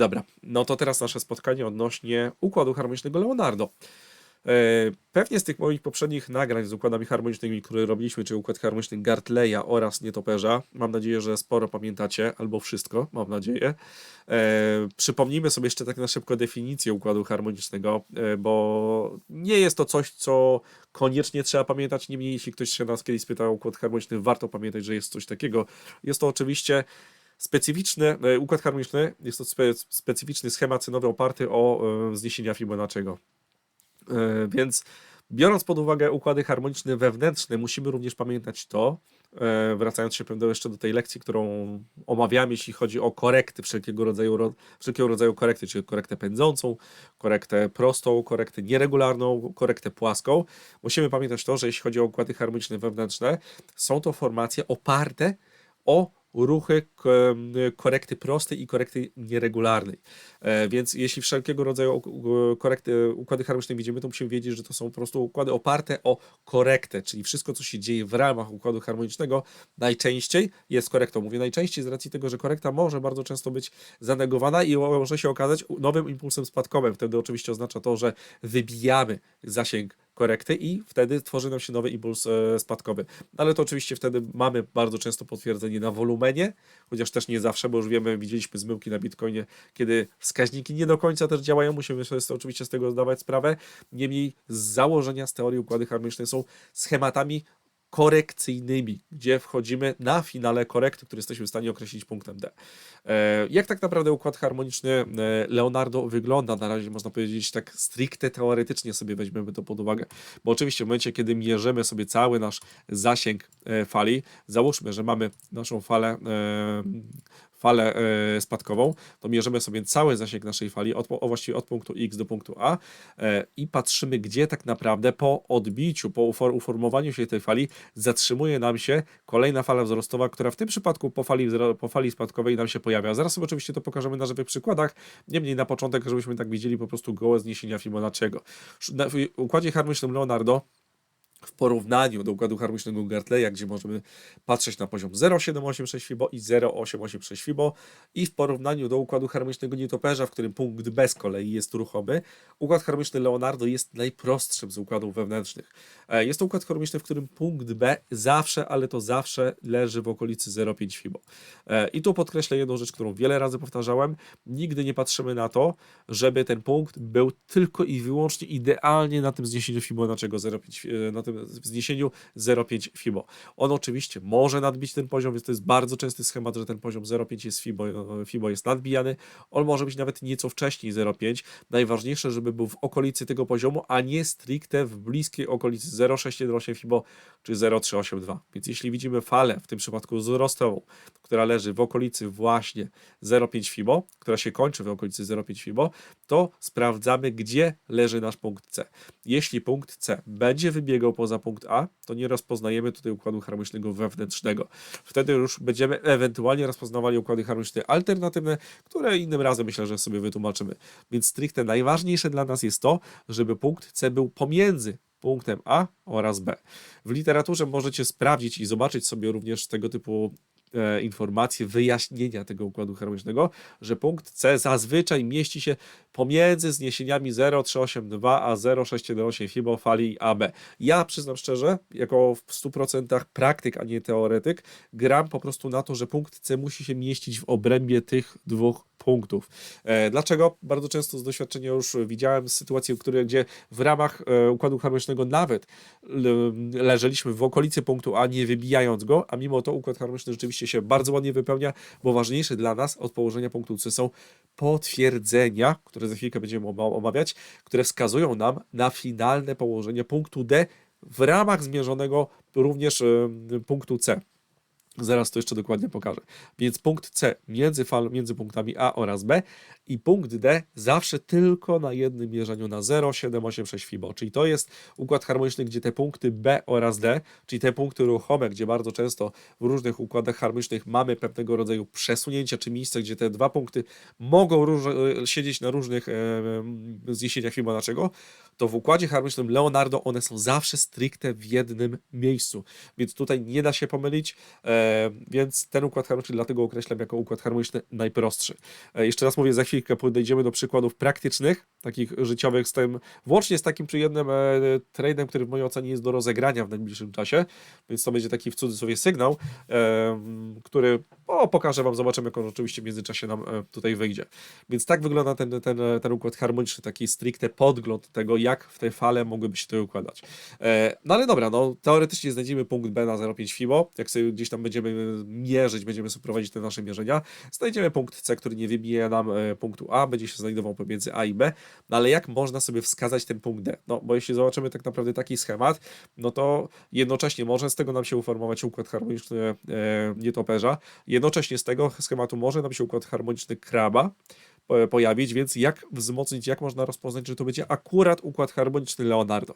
Dobra, no to teraz nasze spotkanie odnośnie układu harmonicznego Leonardo. E, Pewnie z tych moich poprzednich nagrań z układami harmonicznymi, które robiliśmy, czy układ harmoniczny Gartleya oraz Nietoperza, mam nadzieję, że sporo pamiętacie, albo wszystko, mam nadzieję. E, przypomnijmy sobie jeszcze tak na szybko definicję układu harmonicznego, e, bo nie jest to coś, co koniecznie trzeba pamiętać. Niemniej, jeśli ktoś się nas kiedyś spytał o układ harmoniczny, warto pamiętać, że jest coś takiego. Jest to oczywiście specyficzny e, układ harmoniczny, jest to spe, specyficzny schemat cenowy oparty o e, zniesienia Fibonacciego. E, Więc biorąc pod uwagę układy harmoniczne wewnętrzne, musimy również pamiętać to, wracając się pewnie jeszcze do tej lekcji, którą omawiamy, jeśli chodzi o korekty wszelkiego rodzaju, ro- wszelkiego rodzaju korekty, czyli korektę pędzącą, korektę prostą, korektę nieregularną, korektę płaską. Musimy pamiętać to, że jeśli chodzi o układy harmoniczne wewnętrzne, są to formacje oparte o ruchy ko- korekty prostej i korekty nieregularnej. E, Więc jeśli wszelkiego rodzaju korekty, układy harmoniczne widzimy, to musimy wiedzieć, że to są po prostu układy oparte o korektę, czyli wszystko, co się dzieje w ramach układu harmonicznego, najczęściej jest korektą. Mówię najczęściej z racji tego, że korekta może bardzo często być zanegowana i może się okazać nowym impulsem spadkowym. Wtedy oczywiście oznacza to, że wybijamy zasięg korekty i wtedy tworzy nam się nowy impuls e, spadkowy. Ale to oczywiście wtedy mamy bardzo często potwierdzenie na wolumenie, chociaż też nie zawsze, bo już wiemy, widzieliśmy zmyłki na Bitcoinie, kiedy wskaźniki nie do końca też działają, musimy sobie oczywiście z tego zdawać sprawę. Niemniej z założenia, z teorii układy harmoniczne są schematami korekcyjnymi, gdzie wchodzimy na finale korekty, który jesteśmy w stanie określić punktem D. E, Jak tak naprawdę układ harmoniczny e, Leonardo wygląda? Na razie można powiedzieć tak stricte teoretycznie sobie weźmiemy to pod uwagę, bo oczywiście w momencie, kiedy mierzymy sobie cały nasz zasięg e, fali, załóżmy, że mamy naszą falę falę e, spadkową, to mierzymy sobie cały zasięg naszej fali, od, o właściwie od punktu X do punktu A e, i patrzymy, gdzie tak naprawdę po odbiciu, po ufor- uformowaniu się tej fali zatrzymuje nam się kolejna fala wzrostowa, która w tym przypadku po fali, po fali spadkowej nam się pojawia. Zaraz sobie oczywiście to pokażemy na żywych przykładach, niemniej na początek, żebyśmy tak widzieli po prostu gołe zniesienia Fibonacciego. Na- W układzie harmonicznym Leonardo w porównaniu do układu harmonicznego Gartleya, gdzie możemy patrzeć na poziom 0,786 Fibo i 0,886 Fibo i w porównaniu do układu harmonicznego Nietoperza, w którym punkt B z kolei jest ruchomy, układ harmoniczny Leonardo jest najprostszym z układów wewnętrznych. E, Jest to układ harmoniczny, w którym punkt B zawsze, ale to zawsze leży w okolicy 0,5 Fibo. E, I tu podkreślę jedną rzecz, którą wiele razy powtarzałem. Nigdy nie patrzymy na to, żeby ten punkt był tylko i wyłącznie idealnie na tym zniesieniu Fibonacciego 0,5, e, na tym zniesieniu 0,5 Fibo. On oczywiście może nadbić ten poziom, więc to jest bardzo częsty schemat, że ten poziom 0,5 jest Fibo, e, Fibo jest nadbijany. On może być nawet nieco wcześniej 0,5. Najważniejsze, żeby był w okolicy tego poziomu, a nie stricte w bliskiej okolicy 0,618 Fibo czy 0,382. Więc jeśli widzimy falę, w tym przypadku wzrostową, która leży w okolicy właśnie 0,5 Fibo, która się kończy w okolicy 0,5 Fibo, to sprawdzamy, gdzie leży nasz punkt C. Jeśli punkt C będzie wybiegał poza punkt A, to nie rozpoznajemy tutaj układu harmonicznego wewnętrznego. Wtedy już będziemy ewentualnie rozpoznawali układy harmoniczne alternatywne, które innym razem myślę, że sobie wytłumaczymy. Więc stricte najważniejsze dla nas jest to, żeby punkt C był pomiędzy punktem A oraz B. W literaturze możecie sprawdzić i zobaczyć sobie również tego typu e, informacje, wyjaśnienia tego układu harmonicznego, że punkt C zazwyczaj mieści się pomiędzy zniesieniami 0,382 a 0,618 Fibo fali AB. Ja przyznam szczerze, jako w 100% praktyk, a nie teoretyk, gram po prostu na to, że punkt C musi się mieścić w obrębie tych dwóch punktów. E, Dlaczego? Bardzo często z doświadczenia już widziałem sytuacje, które, gdzie w ramach e, układu harmonicznego nawet le- leżeliśmy w okolicy punktu A, nie wybijając go, a mimo to układ harmoniczny rzeczywiście się bardzo ładnie wypełnia, bo ważniejsze dla nas od położenia punktu C są potwierdzenia, które za chwilkę będziemy oma- omawiać, które wskazują nam na finalne położenie punktu D w ramach zmierzonego również e, punktu C. Zaraz to jeszcze dokładnie pokażę. Więc punkt C między, fal, między punktami A oraz B i punkt D zawsze tylko na jednym mierzeniu na 0,786 Fibo. Czyli to jest układ harmoniczny, gdzie te punkty B oraz D, czyli te punkty ruchome, gdzie bardzo często w różnych układach harmonicznych mamy pewnego rodzaju przesunięcia, czy miejsce, gdzie te dwa punkty mogą róż, siedzieć na różnych e, zniesieniach Fibonacciego, to w układzie harmonicznym Leonardo one są zawsze stricte w jednym miejscu, więc tutaj nie da się pomylić, e, więc ten układ harmoniczny dlatego określam jako układ harmoniczny najprostszy. E, jeszcze raz mówię, za chwilkę podejdziemy do przykładów praktycznych, takich życiowych, z tym, włącznie z takim przyjemnym e, trade'em, który w mojej ocenie jest do rozegrania w najbliższym czasie, więc to będzie taki w cudzysłowie sygnał, który o, pokażę Wam, zobaczymy, jak on oczywiście w międzyczasie nam tutaj wyjdzie. Więc tak wygląda ten, ten, ten układ harmoniczny, taki stricte podgląd tego, jak w te fale mogłyby się to układać. E, no ale dobra, no teoretycznie znajdziemy punkt B na 0,5 FIBO, jak sobie gdzieś tam będziemy mierzyć, będziemy sobie prowadzić te nasze mierzenia, znajdziemy punkt C, który nie wybije nam e, punktu A, będzie się znajdował pomiędzy A i B, no ale jak można sobie wskazać ten punkt D? No bo jeśli zobaczymy tak naprawdę taki schemat, no to jednocześnie może z tego nam się uformować układ harmoniczny e, nietoperza, jednocześnie z tego schematu może nam się układ harmoniczny kraba pojawić, więc jak wzmocnić, jak można rozpoznać, że to będzie akurat układ harmoniczny Leonardo.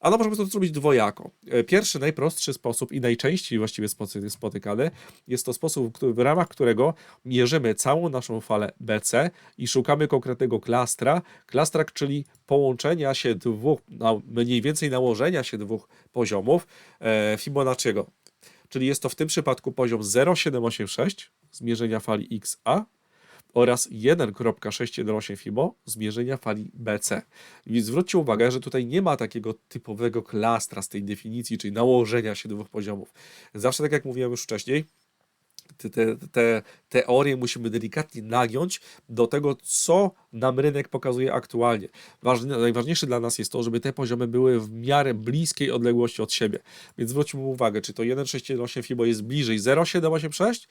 A no możemy to zrobić dwojako. E, Pierwszy, najprostszy sposób i najczęściej właściwie spoty- spotykany jest to sposób, w ramach którego mierzymy całą naszą falę BC i szukamy konkretnego klastra, klastra, czyli połączenia się dwóch, mniej więcej nałożenia się dwóch poziomów e, Fibonacciego. Czyli jest to w tym przypadku poziom 0,786 zmierzenia fali XA oraz 1,618 FIBO zmierzenia fali BC. Więc zwróćcie uwagę, że tutaj nie ma takiego typowego klastra z tej definicji, czyli nałożenia się dwóch poziomów. Zawsze, tak jak mówiłem już wcześniej, te, te, te teorie musimy delikatnie nagiąć do tego, co nam rynek pokazuje aktualnie. Ważne, najważniejsze dla nas jest to, żeby te poziomy były w miarę bliskiej odległości od siebie. Więc zwróćmy uwagę, czy to 1,618 FIBO jest bliżej 0,786,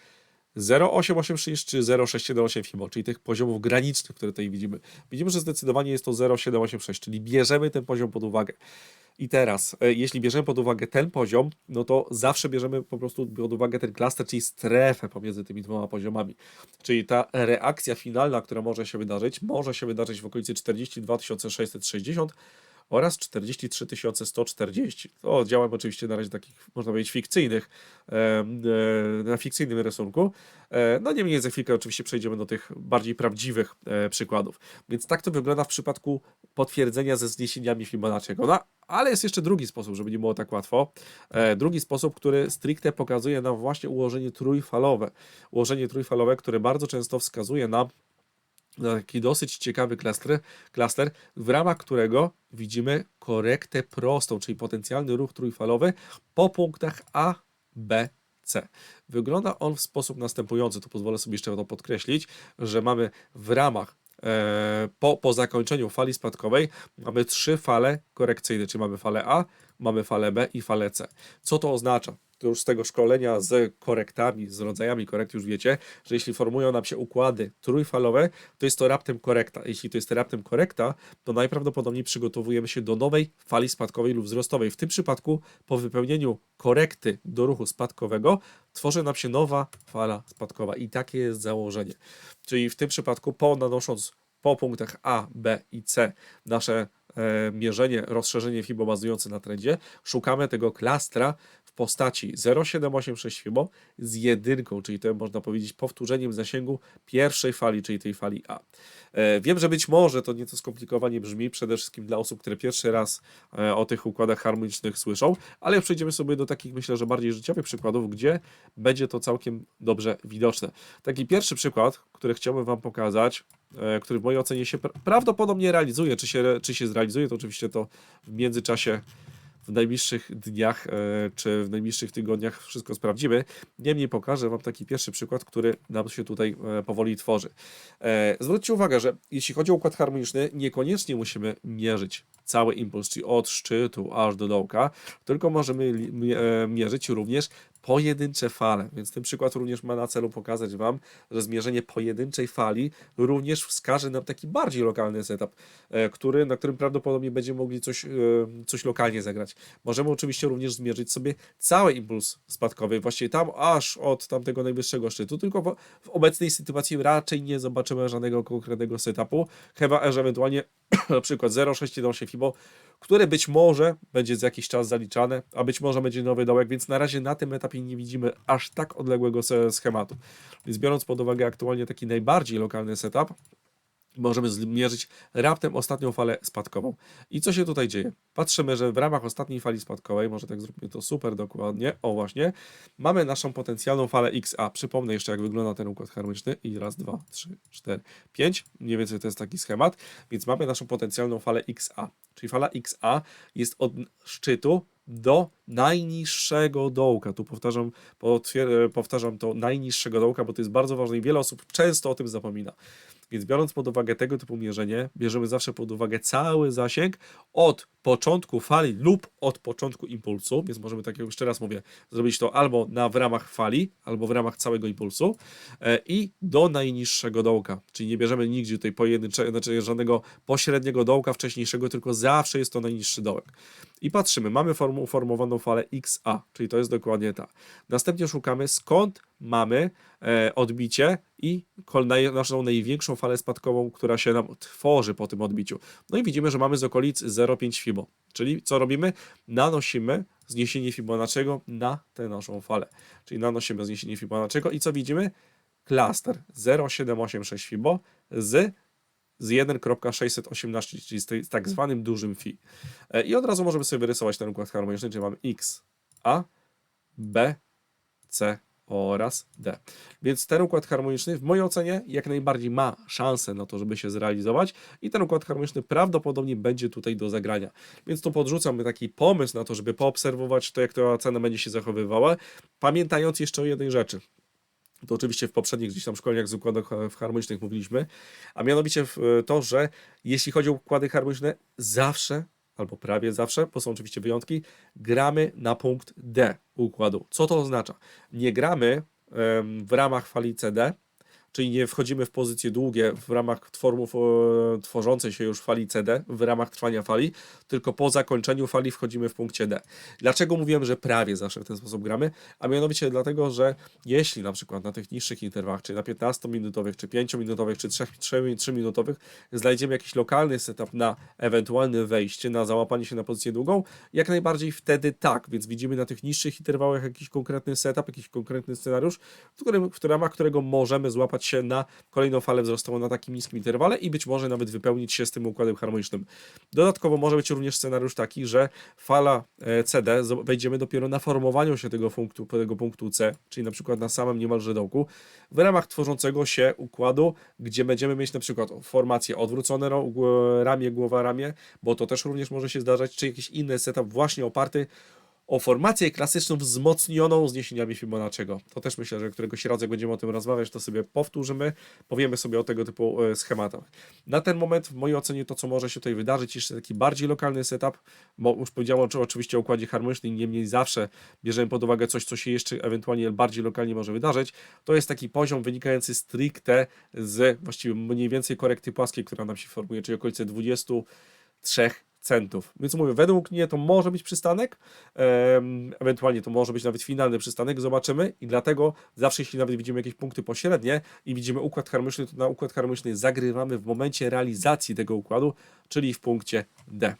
0,886 czy 0,678 FIBO, czyli tych poziomów granicznych, które tutaj widzimy. Widzimy, że zdecydowanie jest to 0,786, czyli bierzemy ten poziom pod uwagę. I teraz, e, jeśli bierzemy pod uwagę ten poziom, no to zawsze bierzemy po prostu pod uwagę ten klaster, czyli strefę pomiędzy tymi dwoma poziomami. Czyli ta reakcja finalna, która może się wydarzyć, może się wydarzyć w okolicy 42 660 oraz 43 140. To działam oczywiście na razie takich, można powiedzieć, fikcyjnych, e, na fikcyjnym rysunku. E, No niemniej za chwilkę oczywiście przejdziemy do tych bardziej prawdziwych e, przykładów. Więc tak to wygląda w przypadku potwierdzenia ze zniesieniami Fibonacciego. No, ale jest jeszcze drugi sposób, żeby nie było tak łatwo. Drugi sposób, który stricte pokazuje nam właśnie ułożenie trójfalowe. Ułożenie trójfalowe, które bardzo często wskazuje nam na taki dosyć ciekawy klaster, klaster, w ramach którego widzimy korektę prostą, czyli potencjalny ruch trójfalowy po punktach A, B, C. Wygląda on w sposób następujący, tu pozwolę sobie jeszcze to podkreślić, że mamy w ramach e, po, po zakończeniu fali spadkowej mamy trzy fale korekcyjne, czyli mamy falę A, mamy falę B i falę C. Co to oznacza? To już z tego szkolenia z korektami, z rodzajami korekt już wiecie, że jeśli formują nam się układy trójfalowe, to jest to raptem korekta. Jeśli to jest raptem korekta, to najprawdopodobniej przygotowujemy się do nowej fali spadkowej lub wzrostowej. W tym przypadku po wypełnieniu korekty do ruchu spadkowego tworzy nam się nowa fala spadkowa i takie jest założenie. Czyli w tym przypadku po nanosząc po punktach A, B i C nasze e, mierzenie, rozszerzenie FIBO bazujące na trendzie, szukamy tego klastra postaci 0,786 FIBO z jedynką, czyli to można powiedzieć powtórzeniem zasięgu pierwszej fali, czyli tej fali A. E, wiem, że być może to nieco skomplikowanie brzmi, przede wszystkim dla osób, które pierwszy raz e, o tych układach harmonicznych słyszą, ale przejdziemy sobie do takich, myślę, że bardziej życiowych przykładów, gdzie będzie to całkiem dobrze widoczne. Taki pierwszy przykład, który chciałbym Wam pokazać, e, który w mojej ocenie się pra- prawdopodobnie realizuje. Czy się, czy się zrealizuje, to oczywiście to w międzyczasie, w najbliższych dniach e, czy w najbliższych tygodniach wszystko sprawdzimy. Niemniej pokażę Wam taki pierwszy przykład, który nam się tutaj e, powoli tworzy. E, Zwróćcie uwagę, że jeśli chodzi o układ harmoniczny, niekoniecznie musimy mierzyć cały impuls, czyli od szczytu aż do dołka, tylko możemy mierzyć również pojedyncze fale. Więc ten przykład również ma na celu pokazać Wam, że zmierzenie pojedynczej fali również wskaże nam taki bardziej lokalny setup, e, który, na którym prawdopodobnie będziemy mogli coś, e, coś lokalnie zagrać. Możemy oczywiście również zmierzyć sobie cały impuls spadkowy, właściwie tam aż od tamtego najwyższego szczytu, tylko w, w obecnej sytuacji raczej nie zobaczymy żadnego konkretnego setupu, chyba że ewentualnie na przykład 0,618 FIBO, które być może będzie za jakiś czas zaliczane, a być może będzie nowy dołek, więc na razie na tym etapie nie widzimy aż tak odległego schematu. Więc biorąc pod uwagę aktualnie taki najbardziej lokalny setup, możemy zmierzyć raptem ostatnią falę spadkową. I co się tutaj dzieje? Patrzymy, że w ramach ostatniej fali spadkowej, może tak zróbmy to super dokładnie, o właśnie, mamy naszą potencjalną falę XA. Przypomnę jeszcze, jak wygląda ten układ harmoniczny. I raz, dwa, trzy, cztery, pięć. Mniej więcej to jest taki schemat. Więc mamy naszą potencjalną falę XA. Czyli fala XA jest od szczytu do najniższego dołka. Tu powtarzam, powtarzam to najniższego dołka, bo to jest bardzo ważne i wiele osób często o tym zapomina. Więc biorąc pod uwagę tego typu mierzenie, bierzemy zawsze pod uwagę cały zasięg od początku fali lub od początku impulsu, więc możemy, tak jak jeszcze raz mówię, zrobić to albo na, w ramach fali, albo w ramach całego impulsu e, i do najniższego dołka, czyli nie bierzemy nigdzie tutaj pojedynczego, znaczy żadnego pośredniego dołka wcześniejszego, tylko zawsze jest to najniższy dołek. I patrzymy, mamy form- uformowaną falę XA, czyli to jest dokładnie ta. Następnie szukamy skąd mamy e, odbicie i naszą największą falę spadkową, która się nam tworzy po tym odbiciu. No i widzimy, że mamy z okolic 0,5 Fibo. Czyli co robimy? Nanosimy zniesienie Fibonacciego na tę naszą falę. Czyli nanosimy zniesienie Fibonacciego i co widzimy? Klaster 0,786 Fibo z z 1.618, czyli z, tak zwanym dużym Fi. E, I od razu możemy sobie wyrysować ten układ harmoniczny, czyli mamy X, A, B, C oraz D. Więc ten układ harmoniczny w mojej ocenie jak najbardziej ma szansę na to, żeby się zrealizować i ten układ harmoniczny prawdopodobnie będzie tutaj do zagrania. Więc tu podrzucam taki pomysł na to, żeby poobserwować to, jak ta cena będzie się zachowywała, pamiętając jeszcze o jednej rzeczy. To oczywiście w poprzednich gdzieś tam szkoleniach z układach e, harmonicznych mówiliśmy, a mianowicie to, że jeśli chodzi o układy harmoniczne, zawsze albo prawie zawsze, bo są oczywiście wyjątki, gramy na punkt D układu. Co to oznacza? Nie gramy w ramach fali CD, czyli nie wchodzimy w pozycje długie w ramach twormów e, tworzącej się już fali CD, w ramach trwania fali, tylko po zakończeniu fali wchodzimy w punkcie D. Dlaczego mówiłem, że prawie zawsze w ten sposób gramy? A mianowicie dlatego, że jeśli na przykład na tych niższych interwałach, czy na 15-minutowych, czy 5-minutowych, czy 3-minutowych, znajdziemy jakiś lokalny setup na ewentualne wejście, na załapanie się na pozycję długą, jak najbardziej wtedy tak, więc widzimy na tych niższych interwałach jakiś konkretny setup, jakiś konkretny scenariusz, w, którym, w ramach którego możemy złapać się na kolejną falę wzrostową na takim niskim interwale i być może nawet wypełnić się z tym układem harmonicznym. Dodatkowo może być również scenariusz taki, że fala e, CD wejdziemy dopiero na formowaniu się tego punktu, tego punktu C, czyli na przykład na samym niemalże dołku, w ramach tworzącego się układu, gdzie będziemy mieć na przykład formacje odwrócone ramię, głowa, ramię, bo to też również może się zdarzać, czy jakiś inny setup właśnie oparty o formację klasyczną wzmocnioną zniesieniami Fibonacciego. To też myślę, że któregoś razu jak będziemy o tym rozmawiać, to sobie powtórzymy, powiemy sobie o tego typu e, schematach. Na ten moment w mojej ocenie to, co może się tutaj wydarzyć, jeszcze taki bardziej lokalny setup, bo już powiedziałem oczy- oczywiście o układzie harmonicznym, niemniej zawsze bierzemy pod uwagę coś, co się jeszcze ewentualnie bardziej lokalnie może wydarzyć. To jest taki poziom wynikający stricte z właściwie mniej więcej korekty płaskiej, która nam się formuje, czyli okolice 23 centów. Więc mówię, według mnie to może być przystanek, ewentualnie to może być nawet finalny przystanek, zobaczymy i dlatego zawsze jeśli nawet widzimy jakieś punkty pośrednie i widzimy układ harmoniczny, to na układ harmoniczny zagrywamy w momencie realizacji tego układu, czyli w punkcie D.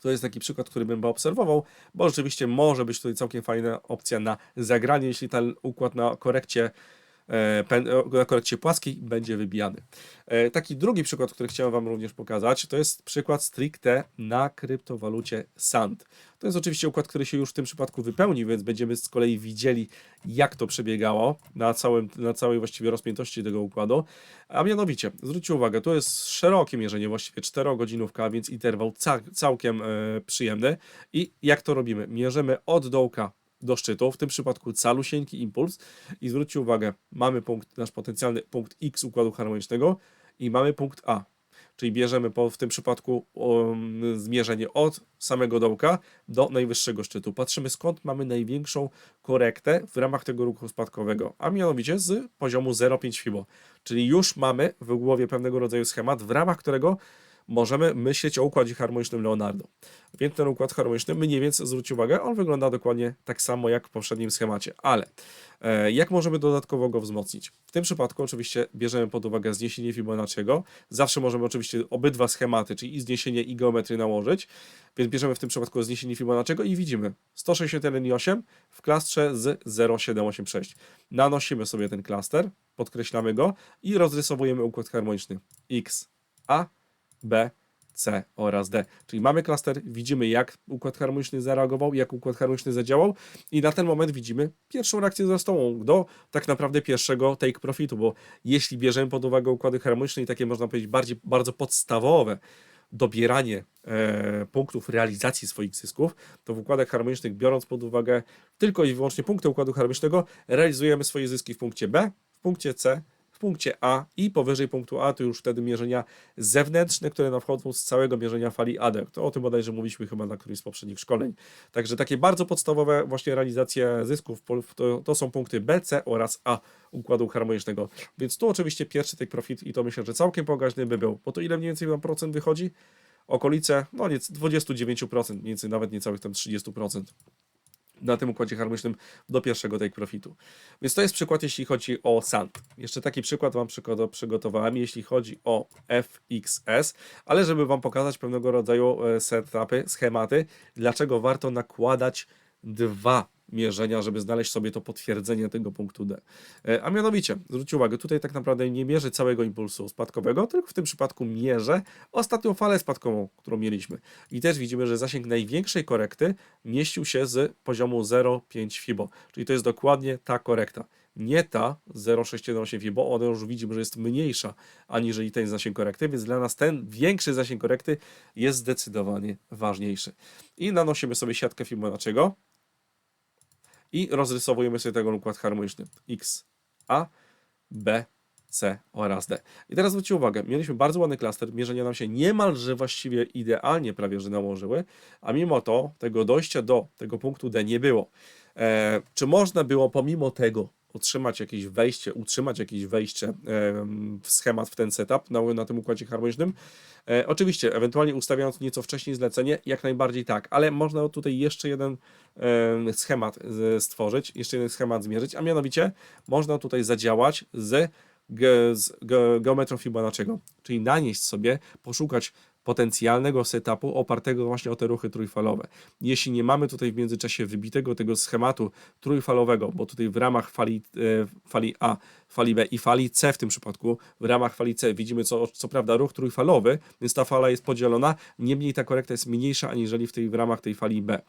To jest taki przykład, który bym obserwował, bo rzeczywiście może być tutaj całkiem fajna opcja na zagranie, jeśli ten układ na korekcie na korekcie płaskiej będzie wybijany. E, Taki drugi przykład, który chciałem Wam również pokazać, to jest przykład stricte na kryptowalucie SAND. To jest oczywiście układ, który się już w tym przypadku wypełni, więc będziemy z kolei widzieli, jak to przebiegało na, całym, na całej właściwie rozpiętości tego układu. A mianowicie, zwróćcie uwagę, to jest szerokie mierzenie, właściwie 4-godzinówka, więc interwał ca całkiem e, przyjemny. I jak to robimy? Mierzymy od dołka do szczytu, w tym przypadku calusieńki impuls. I zwróćcie uwagę, mamy punkt, nasz potencjalny punkt X układu harmonicznego i mamy punkt A, czyli bierzemy po, w tym przypadku um, zmierzenie od samego dołka do najwyższego szczytu. Patrzymy skąd mamy największą korektę w ramach tego ruchu spadkowego, a mianowicie z poziomu 0,5 FIBO, czyli już mamy w głowie pewnego rodzaju schemat, w ramach którego możemy myśleć o układzie harmonicznym Leonardo. Więc ten układ harmoniczny, mniej więcej zwróćcie uwagę, on wygląda dokładnie tak samo jak w poprzednim schemacie, ale e, jak możemy dodatkowo go wzmocnić? W tym przypadku oczywiście bierzemy pod uwagę zniesienie Fibonacciego, zawsze możemy oczywiście obydwa schematy, czyli i zniesienie i geometrię nałożyć, więc bierzemy w tym przypadku zniesienie Fibonacciego i widzimy 161,8 w klastrze z 0,786. Nanosimy sobie ten klaster, podkreślamy go i rozrysowujemy układ harmoniczny X, A, B, C oraz D. Czyli mamy klaster, widzimy jak układ harmoniczny zareagował, jak układ harmoniczny zadziałał i na ten moment widzimy pierwszą reakcję zresztą do tak naprawdę pierwszego take profitu, bo jeśli bierzemy pod uwagę układy harmoniczne i takie można powiedzieć bardziej, bardzo podstawowe, dobieranie e, punktów realizacji swoich zysków, to w układach harmonicznych, biorąc pod uwagę tylko i wyłącznie punkty układu harmonicznego, realizujemy swoje zyski w punkcie B, w punkcie C, punkcie A i powyżej punktu A to już wtedy mierzenia zewnętrzne, które nam wchodzą z całego mierzenia fali AD. To o tym bodajże mówiliśmy chyba na którymś z poprzednich szkoleń. Także takie bardzo podstawowe właśnie realizacje zysków to, to są punkty B, C oraz A układu harmonicznego. Więc tu oczywiście pierwszy take profit i to myślę, że całkiem pokaźny by był. Bo to ile mniej więcej nam procent wychodzi? Okolice, no nie, 29%, mniej więcej nawet niecałych tam 30% na tym układzie harmonicznym do pierwszego take profitu. Więc to jest przykład, jeśli chodzi o SAND. Jeszcze taki przykład Wam przygo- przygotowałem, jeśli chodzi o FXS, ale żeby Wam pokazać pewnego rodzaju e, setupy, schematy, dlaczego warto nakładać dwa mierzenia, żeby znaleźć sobie to potwierdzenie tego punktu D. E, A mianowicie, zwróćcie uwagę, tutaj tak naprawdę nie mierzy całego impulsu spadkowego, tylko w tym przypadku mierzę ostatnią falę spadkową, którą mieliśmy. I też widzimy, że zasięg największej korekty mieścił się z poziomu 0,5 FIBO, czyli to jest dokładnie ta korekta. Nie ta 0,618 FIBO, ona już widzimy, że jest mniejsza aniżeli ten zasięg korekty, więc dla nas ten większy zasięg korekty jest zdecydowanie ważniejszy. I nanosimy sobie siatkę Fibonacciego i rozrysowujemy sobie tego układ harmoniczny X, A, B, C oraz D. I teraz zwróćcie uwagę, mieliśmy bardzo ładny klaster, mierzenia nam się niemalże właściwie idealnie prawie, że nałożyły, a mimo to tego dojścia do tego punktu D nie było. E, czy można było pomimo tego otrzymać jakieś wejście, utrzymać jakieś wejście e, w schemat, w ten setup na, na tym układzie harmonicznym? E, oczywiście, ewentualnie ustawiając nieco wcześniej zlecenie, jak najbardziej tak, ale można tutaj jeszcze jeden e, schemat z, stworzyć, jeszcze jeden schemat zmierzyć, a mianowicie można tutaj zadziałać z, z ge, geometrą Fibonacciego, czyli nanieść sobie, poszukać potencjalnego setupu opartego właśnie o te ruchy trójfalowe. Jeśli nie mamy tutaj w międzyczasie wybitego tego schematu trójfalowego, bo tutaj w ramach fali, e, fali A, fali B i fali C w tym przypadku, w ramach fali C widzimy co, co prawda ruch trójfalowy, więc ta fala jest podzielona, niemniej ta korekta jest mniejsza aniżeli w, tej, w ramach tej fali B.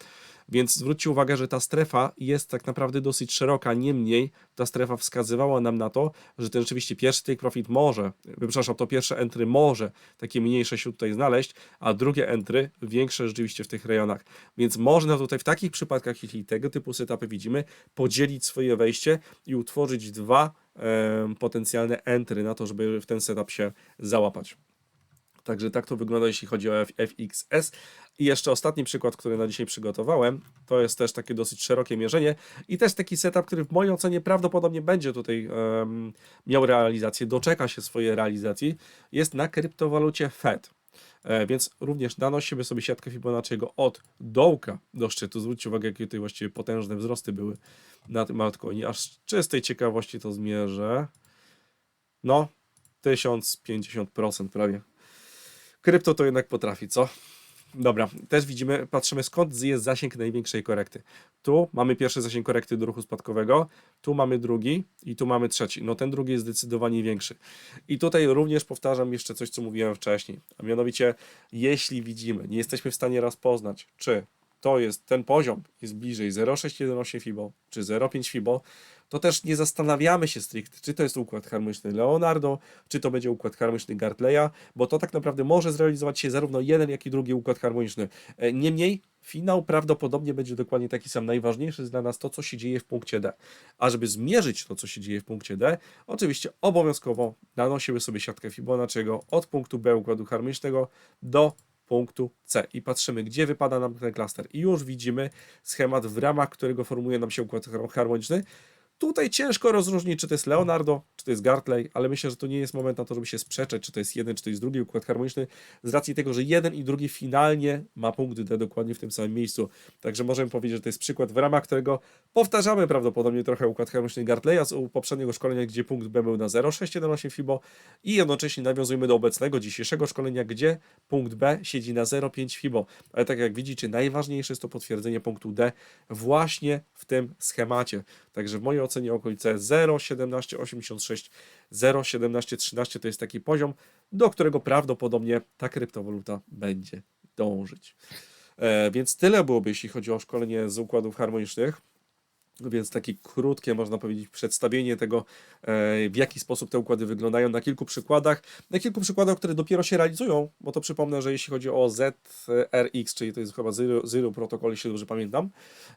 Więc zwróćcie uwagę, że ta strefa jest tak naprawdę dosyć szeroka, niemniej ta strefa wskazywała nam na to, że ten rzeczywiście pierwszy take profit może, przepraszam, to pierwsze entry może takie mniejsze się tutaj znaleźć, a drugie entry większe rzeczywiście w tych rejonach. Więc można tutaj w takich przypadkach, jeśli tego typu setupy widzimy, podzielić swoje wejście i utworzyć dwa potencjalne entry na to, żeby w ten setup się załapać. Także tak to wygląda, jeśli chodzi o FXS. I jeszcze ostatni przykład, który na dzisiaj przygotowałem, to jest też takie dosyć szerokie mierzenie i też taki setup, który w mojej ocenie prawdopodobnie będzie tutaj um, miał realizację, doczeka się swojej realizacji, jest na kryptowalucie FED. E, więc również nanosimy sobie siatkę Fibonacciego od dołka do szczytu. Zwróćcie uwagę, jakie tutaj właściwie potężne wzrosty były na tym altcoinie. Aż z czystej ciekawości to zmierzę. No, 1050% prawie. Krypto to jednak potrafi, co? Dobra, też widzimy, patrzymy skąd jest zasięg największej korekty. Tu mamy pierwszy zasięg korekty do ruchu spadkowego, tu mamy drugi i tu mamy trzeci. No ten drugi jest zdecydowanie większy. I tutaj również powtarzam jeszcze coś, co mówiłem wcześniej. A mianowicie, jeśli widzimy, nie jesteśmy w stanie rozpoznać, czy to jest ten poziom jest bliżej 0,618 FIBO czy 0,5 FIBO, to też nie zastanawiamy się stricte, czy to jest układ harmoniczny Leonardo, czy to będzie układ harmoniczny Gartleya, bo to tak naprawdę może zrealizować się zarówno jeden, jak i drugi układ harmoniczny. E, Niemniej finał prawdopodobnie będzie dokładnie taki sam. Najważniejsze jest dla nas to, co się dzieje w punkcie D. A żeby zmierzyć to, co się dzieje w punkcie D, oczywiście obowiązkowo nanosimy sobie siatkę Fibonacciego od punktu B układu harmonicznego do punktu C i patrzymy, gdzie wypada nam ten klaster. I już widzimy schemat, w ramach którego formuje nam się układ harmoniczny. Tutaj ciężko rozróżnić, czy to jest Leonardo, czy to jest Gartley, ale myślę, że to nie jest moment na to, żeby się sprzeczać, czy to jest jeden, czy to jest drugi układ harmoniczny, z racji tego, że jeden i drugi finalnie ma punkt D dokładnie w tym samym miejscu. Także możemy powiedzieć, że to jest przykład, w ramach którego Powtarzamy prawdopodobnie trochę układ harmoniczny Gartleya z poprzedniego szkolenia, gdzie punkt B był na 0,618 FIBO i jednocześnie nawiązujemy do obecnego, dzisiejszego szkolenia, gdzie punkt B siedzi na 0,5 FIBO. Ale tak jak widzicie, najważniejsze jest to potwierdzenie punktu D właśnie w tym schemacie. Także w mojej ocenie okolice 0,1786, 0,1713 to jest taki poziom, do którego prawdopodobnie ta kryptowaluta będzie dążyć. E, więc tyle byłoby, jeśli chodzi o szkolenie z układów harmonicznych. Więc takie krótkie, można powiedzieć, przedstawienie tego, e, w jaki sposób te układy wyglądają na kilku przykładach. Na kilku przykładach, które dopiero się realizują, bo to przypomnę, że jeśli chodzi o ZRX, czyli to jest chyba Zero, Zero Protocol, jeśli dobrze pamiętam,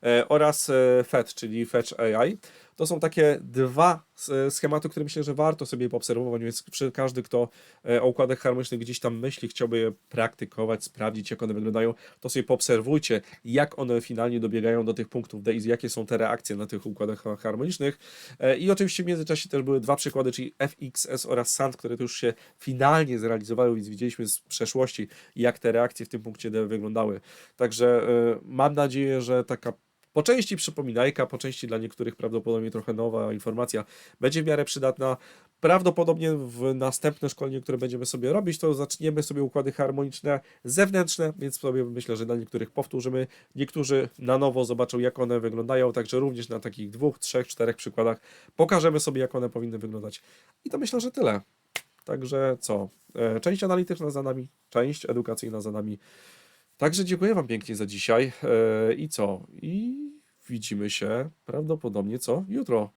e, oraz FET, czyli Fetch AI, to są takie dwa s- schematy, które myślę, że warto sobie poobserwować, więc każdy, kto e, o układach harmonicznych gdzieś tam myśli, chciałby je praktykować, sprawdzić, jak one wyglądają, to sobie poobserwujcie, jak one finalnie dobiegają do tych punktów D i jakie są te reakcje na tych układach ha- harmonicznych. E, I oczywiście w międzyczasie też były dwa przykłady, czyli FXS oraz SAND, które już się finalnie zrealizowały, więc widzieliśmy z przeszłości, jak te reakcje w tym punkcie D wyglądały. Także e, mam nadzieję, że taka po części przypominajka, po części dla niektórych prawdopodobnie trochę nowa informacja będzie w miarę przydatna. Prawdopodobnie w następne szkolenie, które będziemy sobie robić, to zaczniemy sobie układy harmoniczne zewnętrzne, więc sobie myślę, że dla niektórych powtórzymy. Niektórzy na nowo zobaczą, jak one wyglądają, także również na takich dwóch, trzech, czterech przykładach pokażemy sobie, jak one powinny wyglądać. I to myślę, że tyle. Także co? E, Część analityczna za nami, część edukacyjna za nami. Także dziękuję Wam pięknie za dzisiaj. E, I co? I widzimy się prawdopodobnie co? Jutro.